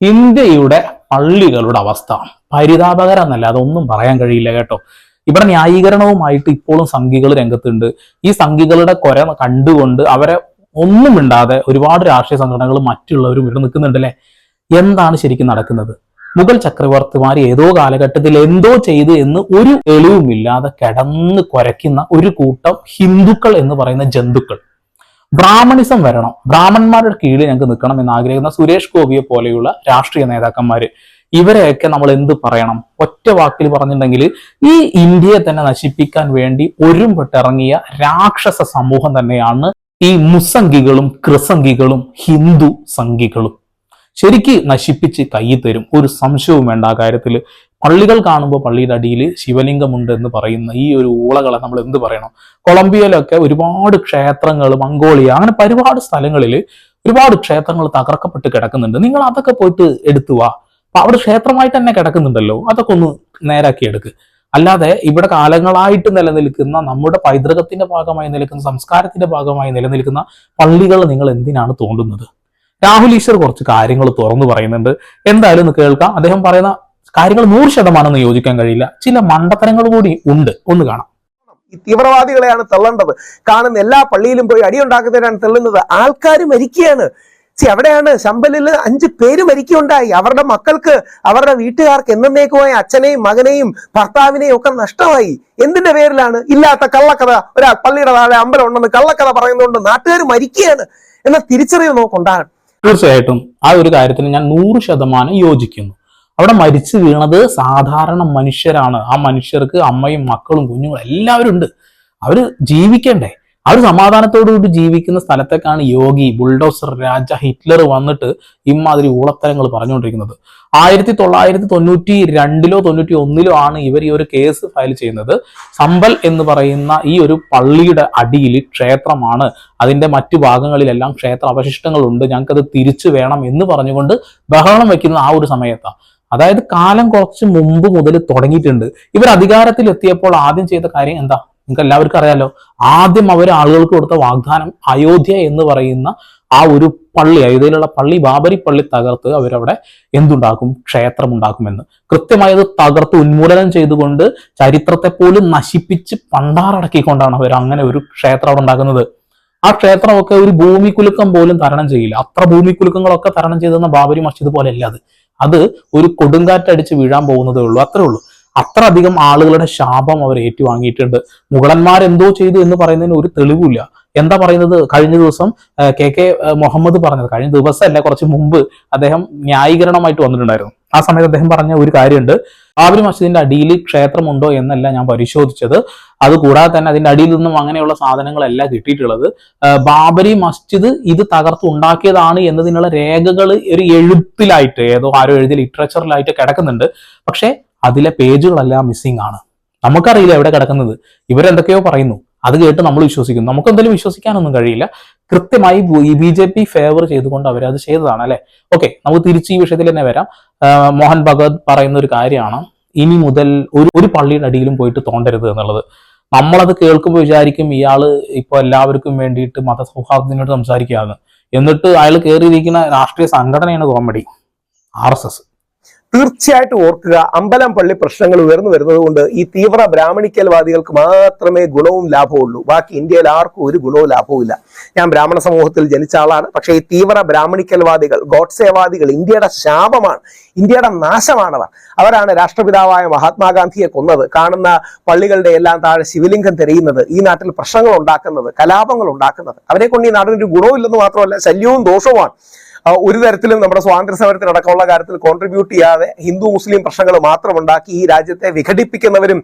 ഇന്ത്യയുടെ പള്ളികളുടെ അവസ്ഥ. പരിതാപകരം എന്നല്ല അതൊന്നും പറയാൻ കഴിയില്ല കേട്ടോ. ഇവിടെ ന്യായീകരണവുമായിട്ട് ഇപ്പോഴും സംഘികൾ രംഗത്തുണ്ട്. ഈ സംഘികളുടെ കൊര കണ്ടുകൊണ്ട് അവരെ ഒന്നും ഇണ്ടാതെ ഒരുപാട് രാഷ്ട്രീയ സംഘടനകൾ മറ്റുള്ളവരും ഇവിടെ നിൽക്കുന്നുണ്ട് അല്ലെ എന്താണ് ശരിക്കും നടക്കുന്നത്? മുഗൾ ചക്രവർത്തിമാർ ഏതോ കാലഘട്ടത്തിൽ എന്തോ ചെയ്തു എന്ന് ഒരു തെളിവുമില്ലാതെ കിടന്ന് കുരയ്ക്കുന്ന ഒരു കൂട്ടം ഹിന്ദുക്കൾ എന്ന് പറയുന്ന ജന്തുക്കൾ. ബ്രാഹ്മണിസം വരണം. ബ്രാഹ്മണന്മാരുടെ കീഴിൽ ഞങ്ങൾക്ക് നിൽക്കണം എന്ന് ആഗ്രഹിക്കുന്ന സുരേഷ് ഗോപിയെ പോലെയുള്ള രാഷ്ട്രീയ നേതാക്കന്മാര്. ഇവരെയൊക്കെ നമ്മൾ എന്ത് പറയണം? ഒറ്റ വാക്കിൽ പറഞ്ഞിട്ടുണ്ടെങ്കിൽ ഈ ഇന്ത്യയെ തന്നെ നശിപ്പിക്കാൻ വേണ്ടി ഒരുമ്പെട്ടിറങ്ങിയ രാക്ഷസ സമൂഹം തന്നെയാണ് ഈ മുസംഗികളും ക്രിസംഗികളും ഹിന്ദു സംഘികളും. ശരിക്ക് നശിപ്പിച്ച് കൈ തരും. ഒരു സംശയവും വേണ്ട ആ കാര്യത്തിൽ പള്ളികൾ കാണുമ്പോൾ പള്ളിയുടെ അടിയിൽ ശിവലിംഗമുണ്ട് എന്ന് പറയുന്ന ഈ ഒരു ഊളകളെ നമ്മൾ എന്ത് പറയണം? കൊളംബിയയിലൊക്കെ ഒരുപാട് ക്ഷേത്രങ്ങൾ മംഗോളിയ അങ്ങനെ ഒരുപാട് സ്ഥലങ്ങളിൽ ഒരുപാട് ക്ഷേത്രങ്ങൾ തകർക്കപ്പെട്ട് കിടക്കുന്നുണ്ട്. നിങ്ങൾ അതൊക്കെ പോയിട്ട് എടുത്തുവാ അപ്പൊ അവിടെ ക്ഷേത്രമായിട്ട് തന്നെ കിടക്കുന്നുണ്ടല്ലോ. അതൊക്കെ ഒന്ന് നേരാക്കി എടുക്ക്. അല്ലാതെ ഇവിടെ കാലങ്ങളായിട്ട് നിലനിൽക്കുന്ന നമ്മുടെ പൈതൃകത്തിന്റെ ഭാഗമായി നിലനിൽക്കുന്ന സംസ്കാരത്തിന്റെ ഭാഗമായി നിലനിൽക്കുന്ന പള്ളികൾ നിങ്ങൾ എന്തിനാണ് തോണ്ടുന്നത്? രാഹുൽ ഈശ്വർ കുറച്ച് കാര്യങ്ങൾ തുറന്നു പറയുന്നുണ്ട്. എന്തായാലും ഒന്ന് കേൾക്കാം. അദ്ദേഹം പറയുന്ന കാര്യങ്ങൾ നൂറ് ശതമാനം യോജിക്കാൻ കഴിയില്ല. ചില മണ്ടത്തരങ്ങൾ കൂടി ഉണ്ട്. ഒന്ന് കാണാം. ഈ തീവ്രവാദികളെയാണ് തള്ളേണ്ടത്. കാണുന്ന എല്ലാ പള്ളിയിലും പോയി അടിയുണ്ടാക്കുന്നവരാണ് തള്ളുന്നത്. ആൾക്കാർ മരിക്കുകയാണ്. സി അവിടെയാണ് ശമ്പലിൽ അഞ്ച് പേര് മരിക്കുകയുണ്ടായി. അവരുടെ മക്കൾക്ക് അവരുടെ വീട്ടുകാർക്ക് എന്നേക്കുമായി അച്ഛനെയും മകനെയും ഭർത്താവിനെയും ഒക്കെ നഷ്ടമായി. എന്തിന്റെ പേരിലാണ്? ഇല്ലാത്ത കള്ളക്കഥ. ഒരാൾ പള്ളിയുടെ താഴെ അമ്പലം ഉണ്ടെന്ന് കള്ളക്കഥ പറയുന്നതുകൊണ്ട് നാട്ടുകാർ മരിക്കുകയാണ് എന്ന തിരിച്ചറിവ് നോക്കുണ്ടാകണം തീർച്ചയായിട്ടും ആ ഒരു കാര്യത്തിന് ഞാൻ നൂറ് ശതമാനം യോജിക്കുന്നു. അവിടെ മരിച്ചു വീണത് സാധാരണ മനുഷ്യരാണ്. ആ മനുഷ്യർക്ക് അമ്മയും മക്കളും കുഞ്ഞുങ്ങളും എല്ലാവരും ഉണ്ട്. അവർ ജീവിക്കണ്ടേ? അവർ സമാധാനത്തോടുകൂടി ജീവിക്കുന്ന സ്ഥലത്തേക്കാണ് യോഗി ബുൾഡോസർ രാജ ഹിറ്റ്ലർ വന്നിട്ട് ഇമാതിരി ഊളത്തരങ്ങൾ പറഞ്ഞുകൊണ്ടിരിക്കുന്നത്. ആയിരത്തി തൊള്ളായിരത്തി തൊണ്ണൂറ്റി രണ്ടിലോ തൊണ്ണൂറ്റി ഒന്നിലോ ആണ് ഇവർ ഈ ഒരു കേസ് ഫയൽ ചെയ്യുന്നത്. സമ്പൽ എന്ന് പറയുന്ന ഈ ഒരു പള്ളിയുടെ അടിയിൽ ക്ഷേത്രമാണ്. അതിന്റെ മറ്റു ഭാഗങ്ങളിലെല്ലാം ക്ഷേത്ര അവശിഷ്ടങ്ങളുണ്ട് ഞങ്ങൾക്കത് തിരിച്ചു വേണം എന്ന് പറഞ്ഞുകൊണ്ട് ബഹളം വെക്കുന്ന ആ ഒരു സമയത്താണ് അതായത് കാലം കുറച്ച് മുമ്പ് മുതൽ തുടങ്ങിയിട്ടുണ്ട്. ഇവർ അധികാരത്തിൽ എത്തിയപ്പോൾ ആദ്യം ചെയ്ത കാര്യം എന്താ? നിങ്ങൾക്ക് എല്ലാവർക്കും അറിയാലോ. ആദ്യം അവർ ആളുകൾക്ക് കൊടുത്ത വാഗ്ദാനം അയോധ്യ എന്ന് പറയുന്ന ആ ഒരു പള്ളി അയോധ്യയിലുള്ള പള്ളി ബാബരി പള്ളി തകർത്ത് അവരവിടെ എന്തുണ്ടാക്കും? ക്ഷേത്രം ഉണ്ടാക്കുമെന്ന് കൃത്യമായി അത് തകർത്ത് ഉന്മൂലനം ചെയ്തുകൊണ്ട് ചരിത്രത്തെ പോലും നശിപ്പിച്ച് പണ്ടാറടക്കിക്കൊണ്ടാണ് അവർ അങ്ങനെ ഒരു ക്ഷേത്രം അവിടെ ഉണ്ടാക്കുന്നത്. ആ ക്ഷേത്രമൊക്കെ ഒരു ഭൂമിക്കുലുക്കം പോലും തരണം ചെയ്യില്ല. അത്ര ഭൂമിക്കുലുക്കങ്ങളൊക്കെ തരണം ചെയ്തെന്ന ബാബരി മസ്ജിദ് പോലെ അല്ല അത്. അത് ഒരു കൊടുങ്കാറ്റടിച്ച് വീഴാൻ പോകുന്നതേ ഉള്ളൂ. അത്രേ ഉള്ളൂ. അത്ര അധികം ആളുകളുടെ ശാപം അവർ ഏറ്റുവാങ്ങിയിട്ടുണ്ട്. മുഗളന്മാരെന്തോ ചെയ്തു എന്ന് പറയുന്നതിന് ഒരു തെളിവില്ല എന്താ പറയുന്നത്? കഴിഞ്ഞ ദിവസം കെ കെ മുഹമ്മദ് പറഞ്ഞത് കഴിഞ്ഞ ദിവസമല്ല കുറച്ച് മുമ്പ് അദ്ദേഹം ന്യായീകരണമായിട്ട് വന്നിട്ടുണ്ടായിരുന്നു. ആ സമയത്ത് അദ്ദേഹം പറഞ്ഞ ഒരു കാര്യമുണ്ട്. ബാബരി മസ്ജിദിന്റെ അടിയിൽ ക്ഷേത്രമുണ്ടോ എന്നല്ല ഞാൻ പരിശോധിച്ചത്. അത് കൂടാതെ തന്നെ അതിന്റെ അടിയിൽ നിന്നും അങ്ങനെയുള്ള സാധനങ്ങളല്ല കിട്ടിയിട്ടുള്ളത്. ബാബരി മസ്ജിദ് ഇത് തകർത്തുണ്ടാക്കിയതാണ് എന്നതിനുള്ള രേഖകൾ ഒരു എഴുത്തിലായിട്ട് ഏതോ ആരോ എഴുതിയ ലിറ്ററേച്ചറിലായിട്ട് കിടക്കുന്നുണ്ട്. പക്ഷേ അതിലെ പേജുകളെല്ലാം മിസ്സിംഗ് ആണ്. നമുക്കറിയില്ല എവിടെ കിടക്കുന്നത്. ഇവരെന്തൊക്കെയോ പറയുന്നു. അത് കേട്ട് നമ്മൾ വിശ്വസിക്കുന്നു. നമുക്ക് എന്തെങ്കിലും വിശ്വസിക്കാനൊന്നും കഴിയില്ല. കൃത്യമായി ബി ജെ പി ഫേവർ ചെയ്തുകൊണ്ട് അവരത് ചെയ്തതാണ് അല്ലെ? ഓക്കെ നമുക്ക് തിരിച്ച് ഈ വിഷയത്തിൽ തന്നെ വരാം. മോഹൻ ഭഗവത് പറയുന്ന ഒരു കാര്യമാണ്. ഇനി മുതൽ ഒരു ഒരു പള്ളിയുടെ അടിയിലും പോയിട്ട് തോണ്ടരുത് എന്നുള്ളത്. നമ്മളത് കേൾക്കുമ്പോൾ വിചാരിക്കും ഇയാൾ ഇപ്പൊ എല്ലാവർക്കും വേണ്ടിയിട്ട് മതസൗഹാർദ്ദത്തിനോട് സംസാരിക്കുകയാണ്. എന്നിട്ട് അയാൾ കയറിയിരിക്കുന്ന രാഷ്ട്രീയ സംഘടനയാണ് കോമഡി ആർ എസ് എസ്. തീർച്ചയായിട്ടും ഓർക്കുക അമ്പലം പള്ളി പ്രശ്നങ്ങൾ ഉയർന്നു വരുന്നത് കൊണ്ട് ഈ തീവ്ര ബ്രാഹ്മണിക്കൽവാദികൾക്ക് മാത്രമേ ഗുണവും ലാഭവും ഉള്ളൂ. ബാക്കി ഇന്ത്യയിൽ ആർക്കും ഒരു ഗുണവും ലാഭവും ഇല്ല. ഞാൻ ബ്രാഹ്മണ സമൂഹത്തിൽ ജനിച്ച ആളാണ്. പക്ഷേ ഈ തീവ്ര ബ്രാഹ്മണിക്കൽവാദികൾ ഗോഡ്സേവാദികൾ ഇന്ത്യയുടെ ശാപമാണ് ഇന്ത്യയുടെ നാശമാണവർ. അവരാണ് രാഷ്ട്രപിതാവായ മഹാത്മാഗാന്ധിയെ കൊന്നത്. കാണുന്ന പള്ളികളുടെ എല്ലാം താഴെ ശിവലിംഗം തെരയുന്നത് ഈ നാട്ടിൽ പ്രശ്നങ്ങൾ ഉണ്ടാക്കുന്നത് കലാപങ്ങൾ ഉണ്ടാക്കുന്നത്. അവരെ കൊണ്ട് ഈ നാടിനൊരു ഗുണവും ഇല്ലെന്ന് മാത്രമല്ല ശല്യവും ദോഷവുമാണ്. ഒരു തരത്തിലും നമ്മുടെ സ്വാതന്ത്ര്യ സമരത്തിനടക്കമുള്ള കാര്യത്തിൽ കോൺട്രിബ്യൂട്ട് ചെയ്യാതെ ഹിന്ദു മുസ്ലിം പ്രശ്നങ്ങൾ മാത്രം ഉണ്ടാക്കി ഈ രാജ്യത്തെ വിഘടിപ്പിക്കുന്നവരും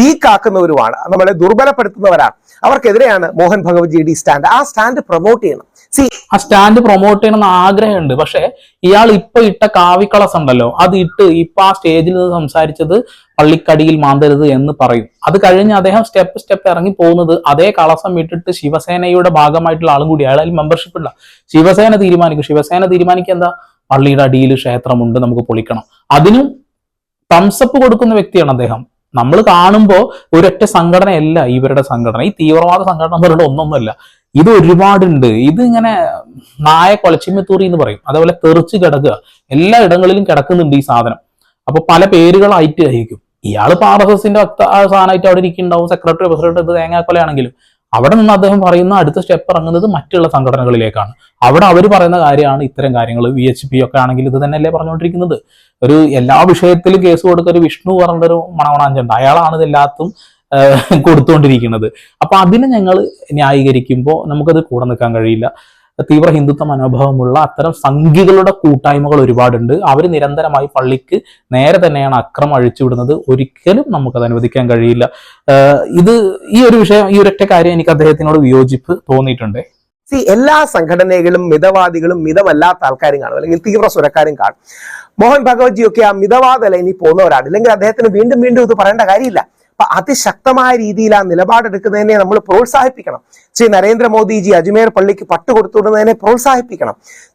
വീക്കാക്കുന്നവരുമാണ് നമ്മളെ ദുർബലപ്പെടുത്തുന്നവരാണ്. അവർക്കെതിരെയാണ് മോഹൻ ഭഗവത് ജി ഡി സ്റ്റാൻഡ് ആ സ്റ്റാൻഡ് പ്രൊമോട്ട് ചെയ്യണം. സി ആ സ്റ്റാൻഡ് പ്രൊമോട്ട് ചെയ്യണമെന്ന് ആഗ്രഹമുണ്ട്. പക്ഷെ ഇയാൾ ഇപ്പൊ ഇട്ട കാവിക്കളസ് ഉണ്ടല്ലോ അത് ഇട്ട് ഇപ്പൊ ആ സ്റ്റേജിൽ നിന്ന് സംസാരിച്ചത് പള്ളിക്കടിയിൽ മാന്തരുത് എന്ന് പറയും. അത് കഴിഞ്ഞ് അദ്ദേഹം സ്റ്റെപ്പ് സ്റ്റെപ്പ് ഇറങ്ങി പോകുന്നത് അതേ കളസം ഇട്ടിട്ട് ശിവസേനയുടെ ഭാഗമായിട്ടുള്ള ആളും കൂടി. അയാൾ മെമ്പർഷിപ്പ് ഇല്ല. ശിവസേന തീരുമാനിക്കും. ശിവസേന തീരുമാനിക്കുക എന്താ? പള്ളിയുടെ അടിയിൽ ക്ഷേത്രമുണ്ട് നമുക്ക് പൊളിക്കണം. അതിനും തംസപ്പ് കൊടുക്കുന്ന വ്യക്തിയാണ് അദ്ദേഹം. നമ്മൾ കാണുമ്പോൾ ഒരൊറ്റ സംഘടനയല്ല ഇവരുടെ സംഘടന. ഈ തീവ്രവാദ സംഘടന എന്ന് പറയുന്നത് ഒന്നൊന്നുമല്ല ഇത് ഒരുപാടുണ്ട്. ഇത് ഇങ്ങനെ നായ കൊലച്ചിമ്മത്തൂറി എന്ന് പറയും. അതേപോലെ തെറിച്ച് കിടക്കുക. എല്ലാ ഇടങ്ങളിലും കിടക്കുന്നുണ്ട് ഈ സാധനം. അപ്പൊ പല പേരുകളായിട്ട് ആയിരിക്കും. ഇയാൾ ഇപ്പൊ ആർ എസ് എസിന്റെ സാധനമായിട്ട് അവിടെ ഇരിക്കുന്നുണ്ടാവും. സെക്രട്ടറി പ്രസിഡന്റ് ഇത് തേങ്ങാക്കൊലയാണെങ്കിലും അവിടെ നിന്ന് അദ്ദേഹം പറയുന്ന അടുത്ത സ്റ്റെപ്പ് ഇറങ്ങുന്നത് മറ്റുള്ള സംഘടനകളിലേക്കാണ്. അവിടെ അവർ പറയുന്ന കാര്യമാണ് ഇത്തരം കാര്യങ്ങൾ. വി എച്ച് പി ഒക്കെ ആണെങ്കിൽ ഇത് തന്നെയല്ലേ പറഞ്ഞുകൊണ്ടിരിക്കുന്നത്. ഒരു എല്ലാ വിഷയത്തിലും കേസ് കൊടുക്കുക. ഒരു വിഷ്ണു പറഞ്ഞൊരു മണവണാഞ്ചുണ്ട് അയാളാണ് ഇതെല്ലാത്തും കൊടുത്തുകൊണ്ടിരിക്കുന്നത് അപ്പൊ അതിനെ ഞങ്ങൾ ന്യായീകരിക്കുമ്പോൾ നമുക്കത് കൂടെ നിൽക്കാൻ കഴിയില്ല. തീവ്ര ഹിന്ദുത്വ മനോഭാവമുള്ള അത്തരം സംഘികളുടെ കൂട്ടായ്മകൾ ഒരുപാടുണ്ട്. അവർ നിരന്തരമായി പള്ളിക്ക് നേരെ തന്നെയാണ് അക്രമം അഴിച്ചുവിടുന്നത് ഒരിക്കലും നമുക്കത് അനുവദിക്കാൻ കഴിയില്ല. ഇത് ഈ ഒരു വിഷയം ഈ ഒരൊറ്റ കാര്യം എനിക്ക് അദ്ദേഹത്തിനോട് വിയോജിപ്പ് തോന്നിയിട്ടുണ്ട്. സി എല്ലാ സംഘടനകളും മിതവാദികളും മിതമല്ലാത്ത ആൾക്കാരും കാണും. അല്ലെങ്കിൽ തീവ്ര സ്വരക്കാരും കാണും. മോഹൻ ഭഗവത്ജിയൊക്കെ ആ മിതവാദ ലൈനിൽ പോകുന്നവരാണ്. ഇല്ലെങ്കിൽ അദ്ദേഹത്തിന് വീണ്ടും വീണ്ടും ഇത് പറയേണ്ട കാര്യമില്ല. അപ്പൊ അതിശക്തമായ രീതിയിൽ ആ നിലപാടെടുക്കുന്നതിനെ നമ്മൾ പ്രോത്സാഹിപ്പിക്കണം. ശ്രീ നരേന്ദ്രമോദിജി അജ്മേർ പള്ളിക്ക് പട്ട് കൊടുത്തുവിടുന്നതിനെ പ്രോത്സാഹിപ്പിക്കണം.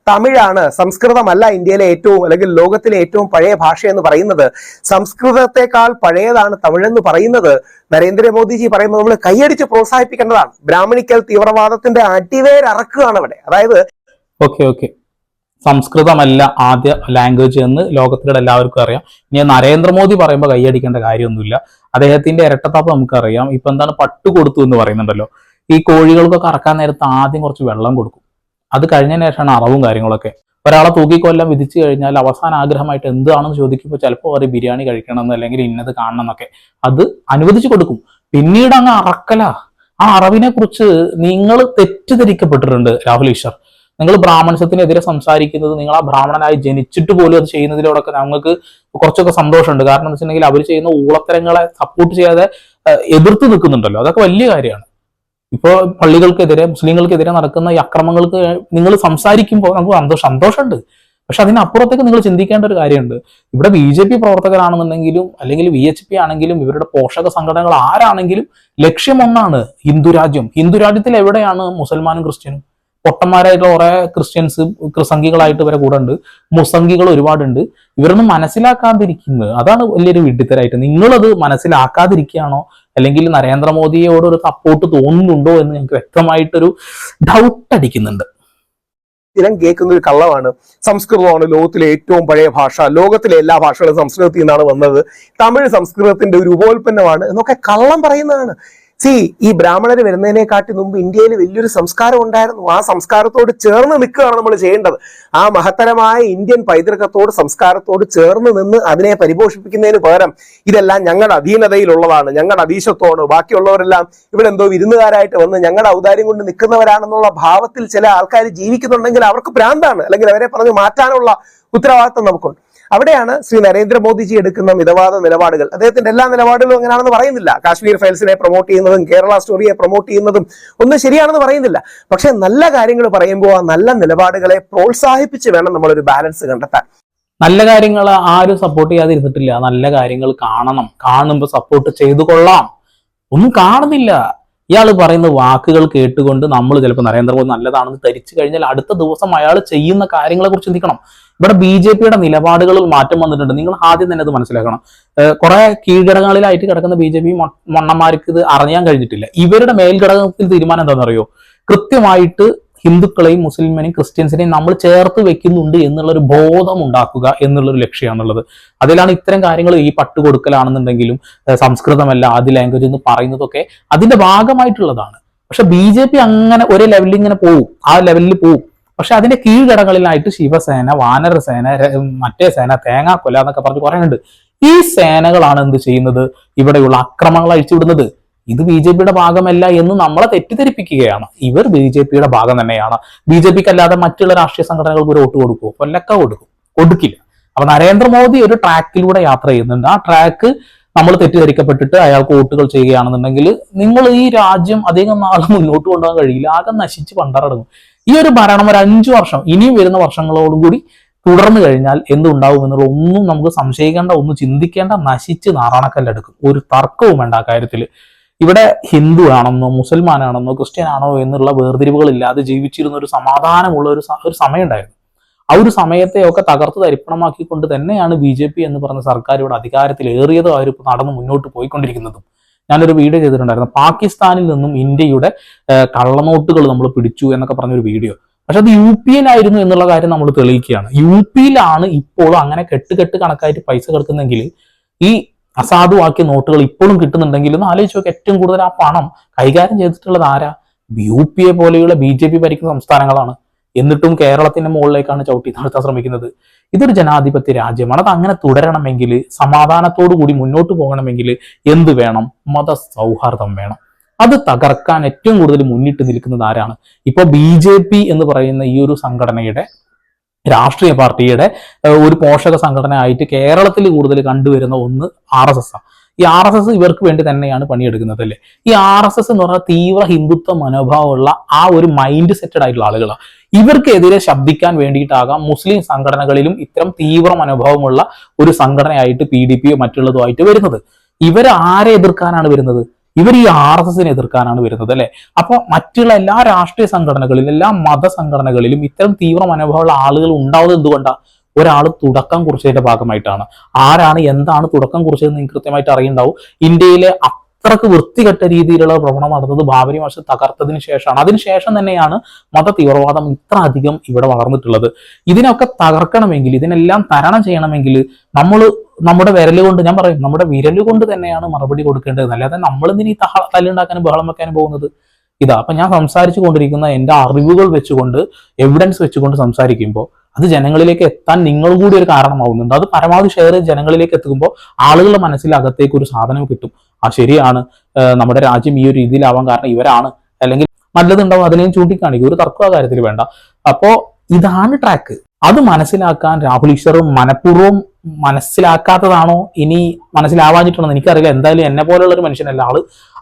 തമിഴാണ് സംസ്കൃതമല്ല ഇന്ത്യയിലെ ഏറ്റവും അല്ലെങ്കിൽ ലോകത്തിലെ ഏറ്റവും പഴയ ഭാഷ എന്ന് പറയുന്നത്. സംസ്കൃതത്തെക്കാൾ പഴയതാണ് തമിഴെന്ന് പറയുന്നത്. നരേന്ദ്രമോദിജി പറയുമ്പോൾ നമ്മൾ കൈയടിച്ച് പ്രോത്സാഹിപ്പിക്കേണ്ടതാണ്. ബ്രാഹ്മണിക്കൽ തീവ്രവാദത്തിന്റെ അടിവേരറക്കുകയാണ് അവിടെ. അതായത് ഓക്കെ ഓക്കെ സംസ്കൃതമല്ല ആദ്യ ലാംഗ്വേജ് എന്ന് ലോകത്തിലുള്ള എല്ലാവർക്കും അറിയാം. ഇനി നരേന്ദ്രമോദി പറയുമ്പോൾ കൈയടിക്കേണ്ട കാര്യമൊന്നുമില്ല. അദ്ദേഹത്തിന്റെ ഇരട്ടത്താപ്പ് നമുക്കറിയാം. ഇപ്പൊ എന്താണ് പട്ട് കൊടുത്തു എന്ന് പറയുന്നുണ്ടല്ലോ. ഈ കോഴികൾക്കൊക്കെ അറക്കാൻ നേരത്ത് ആദ്യം കുറച്ച് വെള്ളം കൊടുക്കും. അത് കഴിഞ്ഞ ശേഷമാണ് അറവും കാര്യങ്ങളൊക്കെ. ഒരാളെ തൂക്കിക്കൊല്ലം വിധിച്ചു കഴിഞ്ഞാൽ അവസാന ആഗ്രഹമായിട്ട് എന്താണെന്ന് ചോദിക്കുമ്പോൾ ചിലപ്പോൾ അവർ ബിരിയാണി കഴിക്കണമെന്ന് അല്ലെങ്കിൽ ഇന്നത് കാണണം എന്നൊക്കെ അത് അനുവദിച്ചു കൊടുക്കും. പിന്നീട് അങ്ങ് അറക്കല. ആ അറവിനെ കുറിച്ച് നിങ്ങൾ തെറ്റിദ്ധരിക്കപ്പെട്ടിട്ടുണ്ട് രാഹുൽ ഈശ്വർ. നിങ്ങൾ ബ്രാഹ്മണസത്തിനെതിരെ സംസാരിക്കുന്നത് നിങ്ങൾ ആ ബ്രാഹ്മണനായി ജനിച്ചിട്ട് പോലും അത് ചെയ്യുന്നതിലൂടെയൊക്കെ നമുക്ക് കുറച്ചൊക്കെ സന്തോഷമുണ്ട്. കാരണം എന്ന് വെച്ചിട്ടുണ്ടെങ്കിൽ അവർ ചെയ്യുന്ന ഊളത്തരങ്ങളെ സപ്പോർട്ട് ചെയ്യാതെ എതിർത്ത് നിൽക്കുന്നുണ്ടല്ലോ. അതൊക്കെ വലിയ കാര്യമാണ്. ഇപ്പോൾ പള്ളികൾക്കെതിരെ മുസ്ലിങ്ങൾക്കെതിരെ നടക്കുന്ന ഈ അക്രമങ്ങൾക്ക് നിങ്ങൾ സംസാരിക്കുമ്പോൾ നമുക്ക് സന്തോഷം സന്തോഷമുണ്ട്. പക്ഷെ അതിനപ്പുറത്തേക്ക് നിങ്ങൾ ചിന്തിക്കേണ്ട ഒരു കാര്യമുണ്ട്. ഇവിടെ ബി ജെ പി പ്രവർത്തകരാണെന്നുണ്ടെങ്കിലും അല്ലെങ്കിൽ വി എച്ച് പി ആണെങ്കിലും ഇവരുടെ പോഷക സംഘടനകൾ ആരാണെങ്കിലും ലക്ഷ്യം ഒന്നാണ് ഹിന്ദു രാജ്യം ഹിന്ദു രാജ്യത്തിൽ എവിടെയാണ് മുസൽമാനും ക്രിസ്ത്യനും? പൊട്ടന്മാരായിട്ടുള്ള കുറെ ക്രിസ്ത്യൻസ് ക്രിസംഗികളായിട്ട് വരെ കൂടെ ഉണ്ട്. മുസംഗികൾ ഒരുപാടുണ്ട്. ഇവരൊന്നും മനസ്സിലാക്കാതിരിക്കുന്നത് അതാണ് വലിയൊരു വിഡ്ഢിത്തരായിട്ട്. നിങ്ങളത് മനസ്സിലാക്കാതിരിക്കുകയാണോ? അല്ലെങ്കിൽ നരേന്ദ്രമോദിയോട് ഒരു സപ്പോർട്ട് തോന്നുന്നുണ്ടോ എന്ന് ഞങ്ങൾക്ക് വ്യക്തമായിട്ടൊരു ഡൗട്ട് അടിക്കുന്നുണ്ട്. സ്ഥിരം കേൾക്കുന്ന ഒരു കള്ളമാണ്. സംസ്കൃതമാണ് ലോകത്തിലെ ഏറ്റവും പഴയ ഭാഷ. ലോകത്തിലെ എല്ലാ ഭാഷകളും സംസ്കൃതത്തിൽ നിന്നാണ് വന്നത്. തമിഴ് സംസ്കൃതത്തിന്റെ ഒരു ഉപോൽപ്പന്നമാണ് എന്നൊക്കെ കള്ളം പറയുന്നതാണ്. സി ഈ ബ്രാഹ്മണർ വരുന്നതിനെക്കാട്ടി മുമ്പ് ഇന്ത്യയിൽ വലിയൊരു സംസ്കാരം ഉണ്ടായിരുന്നു. ആ സംസ്കാരത്തോട് ചേർന്ന് നിൽക്കുകയാണ് നമ്മൾ ചെയ്യേണ്ടത്. ആ മഹത്തരമായ ഇന്ത്യൻ പൈതൃകത്തോട് സംസ്കാരത്തോട് ചേർന്ന് നിന്ന് അതിനെ പരിപോഷിപ്പിക്കുന്നതിന് പകരം ഇതെല്ലാം ഞങ്ങളുടെ അധീനതയിലുള്ളതാണ്. ഞങ്ങളുടെ അധീശത്വമാണ്. ബാക്കിയുള്ളവരെല്ലാം ഇവിടെ എന്തോ വിരുന്നുകാരായിട്ട് വന്ന് ഞങ്ങളുടെ ഔദാര്യം കൊണ്ട് നിൽക്കുന്നവരാണെന്നുള്ള ഭാവത്തിൽ ചില ആൾക്കാർ ജീവിക്കുന്നുണ്ടെങ്കിൽ അവർക്ക് ഭ്രാന്താണ്. അല്ലെങ്കിൽ അവരെ പറഞ്ഞ് മാറ്റാനുള്ള ഉത്തരവാദിത്വം നമുക്കുണ്ട്. അവിടെയാണ് ശ്രീ നരേന്ദ്രമോദിജി എടുക്കുന്ന മിതവാദ നിലപാടുകൾ. അദ്ദേഹത്തിന്റെ എല്ലാ നിലപാടുകളും അങ്ങനെയാണെന്ന് പറയുന്നില്ല. കാശ്മീർ ഫയൽസിനെ പ്രൊമോട്ട് ചെയ്യുന്നതും കേരള സ്റ്റോറിയെ പ്രൊമോട്ട് ചെയ്യുന്നതും ഒന്നും ശരിയാണെന്ന് പറയുന്നില്ല. പക്ഷെ നല്ല കാര്യങ്ങൾ പറയുമ്പോൾ ആ നല്ല നിലപാടുകളെ പ്രോത്സാഹിപ്പിച്ച് വേണം നമ്മളൊരു ബാലൻസ് കണ്ടെത്താൻ. നല്ല കാര്യങ്ങൾ ആരും സപ്പോർട്ട് ചെയ്യാതിരുന്നിട്ടില്ല. നല്ല കാര്യങ്ങൾ കാണണം. കാണുമ്പോൾ സപ്പോർട്ട് ചെയ്തു കൊള്ളാം ഒന്നും കാണുന്നില്ല. ഇയാൾ പറയുന്ന വാക്കുകൾ കേട്ടുകൊണ്ട് നമ്മൾ ചിലപ്പോൾ നരേന്ദ്രമോദി നല്ലതാണെന്ന് ധരിച്ചു കഴിഞ്ഞാൽ അടുത്ത ദിവസം അയാൾ ചെയ്യുന്ന കാര്യങ്ങളെ കുറിച്ച് ചിന്തിക്കണം. ഇവിടെ ബി ജെ പിയുടെ നിലപാടുകളിൽ മാറ്റം വന്നിട്ടുണ്ട്. നിങ്ങൾ ആദ്യം തന്നെ അത് മനസ്സിലാക്കണം. കുറെ കീഴ്ഘടകങ്ങളിലായിട്ട് കിടക്കുന്ന ബി ജെ പി മണ്ണന്മാർക്ക് ഇത് അറിയാൻ കഴിഞ്ഞിട്ടില്ല. ഇവരുടെ മേൽഘടകത്തിൽ തീരുമാനം എന്താണെന്ന് അറിയോ കൃത്യമായിട്ട് ഹിന്ദുക്കളെയും മുസ്ലിമിനെയും ക്രിസ്ത്യൻസിനെയും നമ്മൾ ചേർത്ത് വെക്കുന്നുണ്ട് എന്നുള്ള ഒരു ബോധം ഉണ്ടാക്കുക എന്നുള്ളൊരു ലക്ഷ്യമാണുള്ളത്. അതിലാണ് ഇത്തരം കാര്യങ്ങൾ ഈ പട്ട് കൊടുക്കലാണെന്നുണ്ടെങ്കിലും ഏഹ് സംസ്കൃതമല്ല ആദ്യ ലാംഗ്വേജ് എന്ന് പറയുന്നതൊക്കെ അതിന്റെ ഭാഗമായിട്ടുള്ളതാണ്. പക്ഷെ ബി ജെ പി അങ്ങനെ ഒരേ ലെവലിൽ ഇങ്ങനെ പോവും ആ ലെവലിൽ പോവും. പക്ഷെ അതിന്റെ കീഴ്ഘടകങ്ങളിലായിട്ട് ശിവസേന വാനരസേന സേന മറ്റേ സേന തേങ്ങാക്കൊല എന്നൊക്കെ പറഞ്ഞ് പറയുന്നുണ്ട് ഈ സേനകളാണ് എന്ത് ചെയ്യുന്നത്? ഇവിടെയുള്ള അക്രമങ്ങൾ അഴിച്ചുവിടുന്നത്. ഇത് ബി ജെ പിയുടെ ഭാഗമല്ല എന്ന് നമ്മളെ തെറ്റിദ്ധരിപ്പിക്കുകയാണ്. ഇവർ ബി ജെ പിയുടെ ഭാഗം തന്നെയാണ്. ബി ജെ പിക്ക് അല്ലാതെ മറ്റുള്ള രാഷ്ട്രീയ സംഘടനകൾക്ക് ഒരു വോട്ട് കൊടുക്കുമോ കൊല്ലക്ക കൊടുക്കും. കൊടുക്കില്ല. അപ്പൊ നരേന്ദ്രമോദി ഒരു ട്രാക്കിലൂടെ യാത്ര ചെയ്യുന്നുണ്ട്. ആ ട്രാക്ക് നമ്മൾ തെറ്റിദ്ധരിക്കപ്പെട്ടിട്ട് അയാൾക്ക് വോട്ടുകൾ ചെയ്യുകയാണെന്നുണ്ടെങ്കിൽ നിങ്ങൾ ഈ രാജ്യം അധികം നാളെ മുന്നോട്ട് കൊണ്ടുപോകാൻ കഴിയില്ല. ആകെ നശിച്ച് പണ്ടറടങ്ങും ഈ ഒരു ഭരണം ഒരു അഞ്ചു വർഷം ഇനിയും വരുന്ന വർഷങ്ങളോടും കൂടി തുടർന്നു കഴിഞ്ഞാൽ എന്തുണ്ടാവും എന്നുള്ള ഒന്നും നമുക്ക് സംശയിക്കേണ്ട ഒന്നും ചിന്തിക്കേണ്ട നശിച്ച് നാറാണക്കല്ലെടുക്കും. ഒരു തർക്കവും വേണ്ട ആ കാര്യത്തിൽ ഇവിടെ ഹിന്ദു ആണെന്നോ മുസൽമാനാണെന്നോ ക്രിസ്ത്യൻ ആണോ എന്നുള്ള വേർതിരിവുകൾ ഇല്ലാതെ ജീവിച്ചിരുന്ന ഒരു സമാധാനമുള്ള ഒരു ഒരു സമയം ഉണ്ടായിരുന്നു ആ ഒരു സമയത്തെയൊക്കെ തകർത്ത് തരിപ്പണമാക്കിക്കൊണ്ട് തന്നെയാണ് ബി ജെ പി എന്ന് പറഞ്ഞ സർക്കാർ ഇവിടെ അധികാരത്തിൽ ഏറിയതും അവർ നടന്ന് മുന്നോട്ട് പോയിക്കൊണ്ടിരിക്കുന്നതും. ഞാനൊരു വീഡിയോ ചെയ്തിട്ടുണ്ടായിരുന്നു. പാകിസ്ഥാനിൽ നിന്നും ഇന്ത്യയുടെ കള്ളനോട്ടുകൾ നമ്മൾ പിടിച്ചു എന്നൊക്കെ പറഞ്ഞൊരു വീഡിയോ. പക്ഷെ അത് യു പിയിലായിരുന്നു എന്നുള്ള കാര്യം നമ്മൾ തെളിയിക്കുകയാണ്. യു പിയിലാണ് ഇപ്പോഴും അങ്ങനെ കെട്ട് കെട്ട് കണക്കായിട്ട് പൈസ കിടക്കുന്നെങ്കിൽ ഈ അസാധുവാക്കിയ നോട്ടുകൾ ഇപ്പോഴും കിട്ടുന്നുണ്ടെങ്കിൽ ഒന്ന് ആലോചിച്ച് നോക്കി ഏറ്റവും കൂടുതൽ ആ പണം കൈകാര്യം ചെയ്തിട്ടുള്ളത് ആരാ? യു പി എ പോലെയുള്ള ബി ജെ പി ഭരിക്കുന്ന സംസ്ഥാനങ്ങളാണ്. എന്നിട്ടും കേരളത്തിന്റെ മുകളിലേക്കാണ് ചവിട്ടി നടത്താൻ ശ്രമിക്കുന്നത്. ഇതൊരു ജനാധിപത്യ രാജ്യമാണ്. അത് അങ്ങനെ തുടരണമെങ്കിൽ സമാധാനത്തോടു കൂടി മുന്നോട്ട് പോകണമെങ്കിൽ എന്ത് വേണം? മത സൗഹാർദ്ദം വേണം. അത് തകർക്കാൻ ഏറ്റവും കൂടുതൽ മുന്നിട്ട് നിൽക്കുന്നത് ആരാണ്? ഇപ്പൊ ബി ജെ പി എന്ന് പറയുന്ന ഈ ഒരു സംഘടനയുടെ രാഷ്ട്രീയ പാർട്ടിയുടെ ഒരു പോഷക സംഘടന ആയിട്ട് കേരളത്തിൽ കൂടുതൽ കണ്ടുവരുന്ന ഒന്ന് ആർ എസ് എസ് ആണ് ഈ ആർ എസ് എസ് ഇവർക്ക് വേണ്ടി തന്നെയാണ് പണിയെടുക്കുന്നത് അല്ലേ? ഈ ആർ എസ് എസ് എന്ന് പറഞ്ഞാൽ തീവ്ര ഹിന്ദുത്വ മനോഭാവമുള്ള ആ ഒരു മൈൻഡ് സെറ്റഡ് ആയിട്ടുള്ള ആളുകളാണ് ഇവർക്കെതിരെ ശബ്ദിക്കാൻ വേണ്ടിയിട്ടാകാം മുസ്ലിം സംഘടനകളിലും ഇത്തരം തീവ്ര മനോഭാവമുള്ള ഒരു സംഘടനയായിട്ട് പി ഡി പിയോ മറ്റുള്ളതുമായിട്ട് വരുന്നത്. ഇവർ ആരെ എതിർക്കാനാണ് വരുന്നത്? ഇവർ ഈ ആർ എസ് എസിനെ എതിർക്കാനാണ് വരുന്നത് അല്ലെ? അപ്പൊ മറ്റുള്ള എല്ലാ രാഷ്ട്രീയ സംഘടനകളിലും എല്ലാ മത സംഘടനകളിലും ഇത്തരം തീവ്ര മനോഭാവമുള്ള ആളുകൾ ഉണ്ടാവുന്നത് എന്തുകൊണ്ടാണ് ഒരാൾ തുടക്കം കുറിച്ചതിന്റെ ഭാഗമായിട്ടാണ്. ആരാണ് എന്താണ് തുടക്കം കുറിച്ചതെന്ന് നിങ്ങൾക്ക് കൃത്യമായിട്ട് അറിയുണ്ടാവും. ഇന്ത്യയിലെ അത്രയ്ക്ക് വൃത്തികെട്ട രീതിയിലുള്ള ഭ്രമണം നടന്നത് ബാബരി മസ്ജിദ് തകർത്തതിന് ശേഷമാണ്. അതിനുശേഷം തന്നെയാണ് മത തീവ്രവാദം ഇത്ര അധികം ഇവിടെ വളർന്നിട്ടുള്ളത്. ഇതിനൊക്കെ തകർക്കണമെങ്കിൽ ഇതിനെല്ലാം തരണം ചെയ്യണമെങ്കിൽ നമ്മൾ നമ്മുടെ വിരൽ കൊണ്ട് ഞാൻ പറയും നമ്മുടെ വിരൽ കൊണ്ട് തന്നെയാണ് മറുപടി കൊടുക്കേണ്ടത്. അല്ലാതെ നമ്മൾ ഇതിന് തഹ തല്ലുണ്ടാക്കാനും ബഹളം വെക്കാനും പോകുന്നത്. ഇതാ അപ്പൊ ഞാൻ സംസാരിച്ചു കൊണ്ടിരിക്കുന്ന എന്റെ അറിവുകൾ വെച്ചുകൊണ്ട് എവിഡൻസ് വെച്ചുകൊണ്ട് സംസാരിക്കുമ്പോൾ അത് ജനങ്ങളിലേക്ക് എത്താൻ നിങ്ങളും കൂടി ഒരു കാരണമാവുന്നുണ്ട്. അത് പരമാവധി ഷെയർ ജനങ്ങളിലേക്ക് എത്തുമ്പോൾ ആളുകളുടെ മനസ്സിൽ അകത്തേക്ക് ഒരു സാധനം കിട്ടും. ആ ശരിയാണ്. നമ്മുടെ രാജ്യം ഈ ഒരു രീതിയിലാവാൻ കാരണം ഇവരാണ്. അല്ലെങ്കിൽ നല്ലതുണ്ടാവും അതിനെയും ചൂണ്ടിക്കാണിക്കും. ഒരു തർക്കം ആ കാര്യത്തിൽ വേണ്ട. അപ്പോ ഇതാണ് ട്രാക്ക് അത് മനസ്സിലാക്കാൻ രാഹുൽ ഈശ്വറും മനഃപൂർവം മനസ്സിലാക്കാത്തതാണോ? ഇനി മനസ്സിലാവാഞ്ഞിട്ടാണോ എനിക്കറിയില്ല. എന്തായാലും എന്നെ പോലെയുള്ള ഒരു മനുഷ്യനല്ല ആൾ.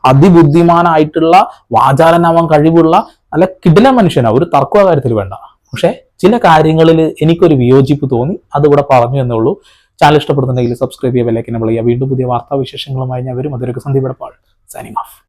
അതിബുദ്ധിമാനായിട്ടുള്ള വാചാലനാവാൻ കഴിവുള്ള നല്ല കിടില മനുഷ്യനാണ് ഒരു തർക്കം കാര്യത്തിൽ വേണ്ട. പക്ഷെ ചില കാര്യങ്ങളിൽ എനിക്കൊരു വിയോജിപ്പ് തോന്നി. അതിവിടെ പറഞ്ഞു എന്നുള്ളൂ ചാനൽ ഇഷ്ടപ്പെടുന്നുണ്ടെങ്കിൽ സബ്സ്ക്രൈബ് ചെയ്യുക ബെല്ലൈക്കൻ വിളിക്കുക വീണ്ടും പുതിയ വാർത്താ വിശേഷങ്ങളുമായി ഞാൻ വരും. അതൊരു സന്ദീപ് പാൾ സൈനിങ് ഓഫ്